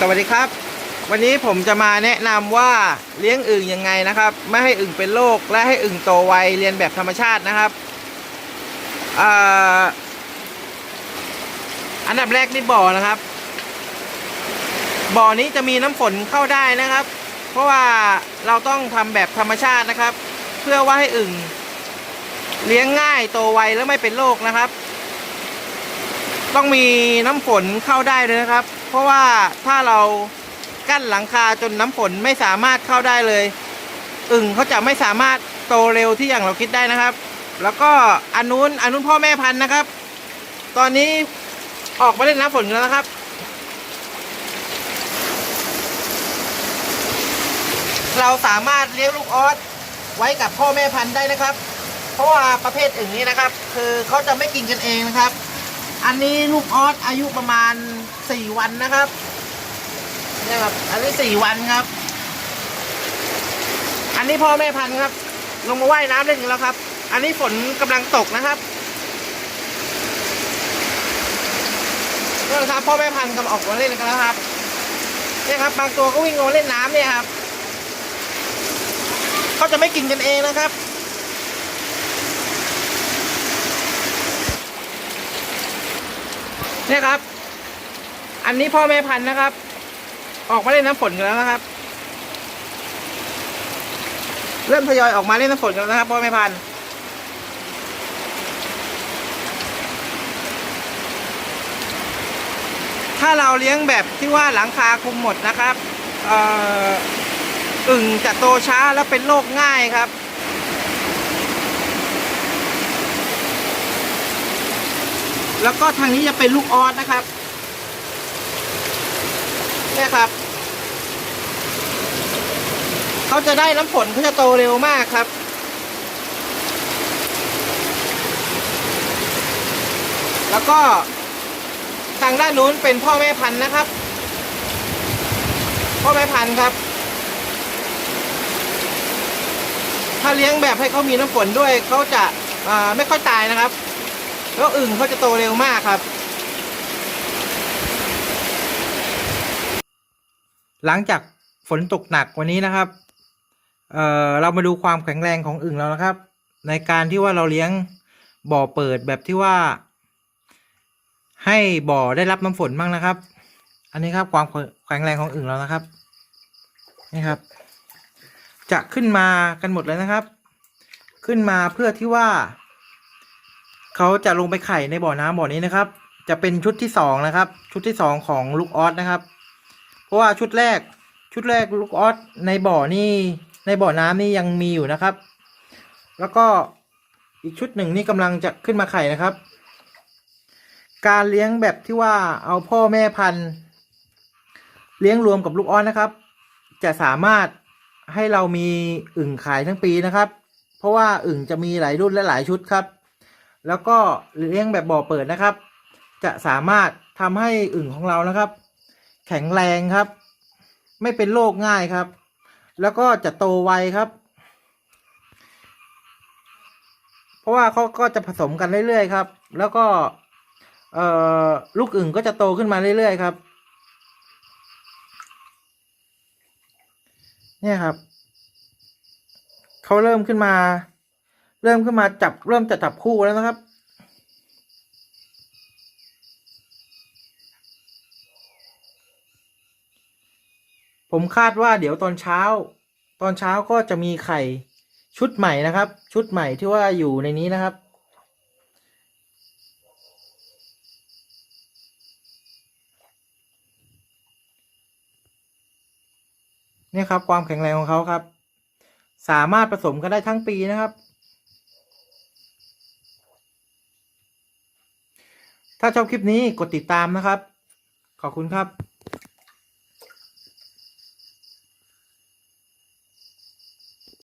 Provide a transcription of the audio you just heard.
สวัสดีครับ วันนี้ผมจะมาแนะนำว่าเลี้ยงอึ่งยังไงนะครับ ไม่ให้อึ่งเป็นโรคและให้อึ่งโตไวเรียนแบบธรรมชาตินะครับอันดับแรกนี่บ่อนะครับ บ่อนี้จะมีน้ำฝนเข้าได้นะครับ เพราะว่าเราต้องทำแบบธรรมชาตินะครับ เพื่อว่าให้อึ่งเลี้ยงง่ายโตไวและไม่เป็นโรคนะครับ ต้องมีน้ำฝนเข้าได้เลยนะครับ เพราะว่าถ้าเรากั้นหลังคาจนน้ำฝนไม่สามารถเข้าได้เลย อึ่งเขาจะไม่สามารถโตเร็วที่อย่างเราคิดได้นะครับ แล้วก็อันนู้นอันนู้นพ่อแม่พันธุ์นะครับ ตอนนี้ออกมาเล่นน้ำฝนกันแล้วนะครับ เราสามารถเลี้ยงลูกออสไว้กับพ่อแม่พันธุ์ได้นะครับ เพราะว่าประเภทอื่นนี้นะครับ คือเขาจะไม่กินกันเองนะครับ อันนี้ลูกออสอายุประมาณสี่วันนะครับนี่ครับ อันนี้สี่วันครับ อันนี้พ่อแม่พันธุ์ครับ ลงมาว่ายน้ำเล่นกันแล้วครับ อันนี้ฝนกำลังตกนะครับนี่ครับพ่อแม่พันธุ์กำลังออกมาเล่นกันแล้วครับเนี่ยครับ บางตัวก็วิ่งลงเล่นน้ำเนี่ยครับเขาจะไม่กินกันเองนะครับ เนี่ยครับ อันนี้พ่อแม่พันธุ์นะครับ ออกมาเล่นน้ำฝนกันแล้วนะครับ เริ่มทยอยออกมาเล่นน้ำฝนกันแล้วนะครับพ่อแม่พันธุ์ถ้าเราเลี้ยงแบบที่ว่าหลังคาคุมหมดนะครับอ,อ,อึ่งจะโตช้าแล้วเป็นโรคง่ายครับ แล้วก็ทางนี้จะเป็นลูกออสนะครับเนี่ยครับเขาจะได้น้ำฝนเขาจะโตเร็วมากครับ แล้วก็ทางด้านนู้นเป็นพ่อแม่พันธุ์นะครับ พ่อแม่พันธุ์ครับ ถ้าเลี้ยงแบบให้เขามีน้ำฝนด้วยเขาจะไม่ค่อยตายนะครับ แล้วอึ่งเขาจะโตเร็วมากครับ หลังจากฝนตกหนักวันนี้นะครับ เอ่อเรามาดูความแข็งแรงของอึ่งเรานะครับ ในการที่ว่าเราเลี้ยงบ่อเปิดแบบที่ว่า ให้บ่อได้รับน้ำฝนบ้างนะครับ อันนี้ครับความแข็งแรงของอึ่งเรานะครับ นี่ครับ จะขึ้นมากันหมดเลยนะครับ ขึ้นมาเพื่อที่ว่า เขาจะลงไปไข่ในบ่อน้ำบ่อนี้นะครับ จะเป็นชุดที่สองนะครับ ชุดที่สองของลูกออสนะครับ เพราะว่าชุดแรกชุดแรกลูกออสในบ่อนี่ในบ่อน้ำนี่ยังมีอยู่นะครับ แล้วก็อีกชุดหนึ่งนี่กำลังจะขึ้นมาไข่นะครับ การเลี้ยงแบบที่ว่าเอาพ่อแม่พันธุ์ เลี้ยงรวมกับลูกออสนะครับ จะสามารถให้เรามีอึ่งขายทั้งปีนะครับ เพราะว่าอึ่งจะมีหลายรุ่นและหลายชุดครับ แล้วก็เลี้ยงแบบบ่อเปิดนะครับ จะสามารถทำให้อึ่งของเรานะครับ แข็งแรงครับ ไม่เป็นโรคง่ายครับ แล้วก็จะโตไวครับ เพราะว่าเขาก็จะผสมกันเรื่อยๆครับ แล้วก็ลูกอึ่งก็จะโตขึ้นมาเรื่อยๆครับ เนี่ยครับเขาเริ่มขึ้นมา เริ่มขึ้นมาจับเริ่มจะจับคู่แล้วนะครับ ผมคาดว่าเดี๋ยวตอนเช้า ตอนเช้าก็จะมีไข่ชุดใหม่นะครับ ชุดใหม่ที่ว่าอยู่ในนี้นะครับนี่ครับความแข็งแรงของเขาครับ สามารถผสมกันได้ทั้งปีนะครับ ถ้าชอบคลิปนี้กดติดตามนะครับ ขอบคุณครับ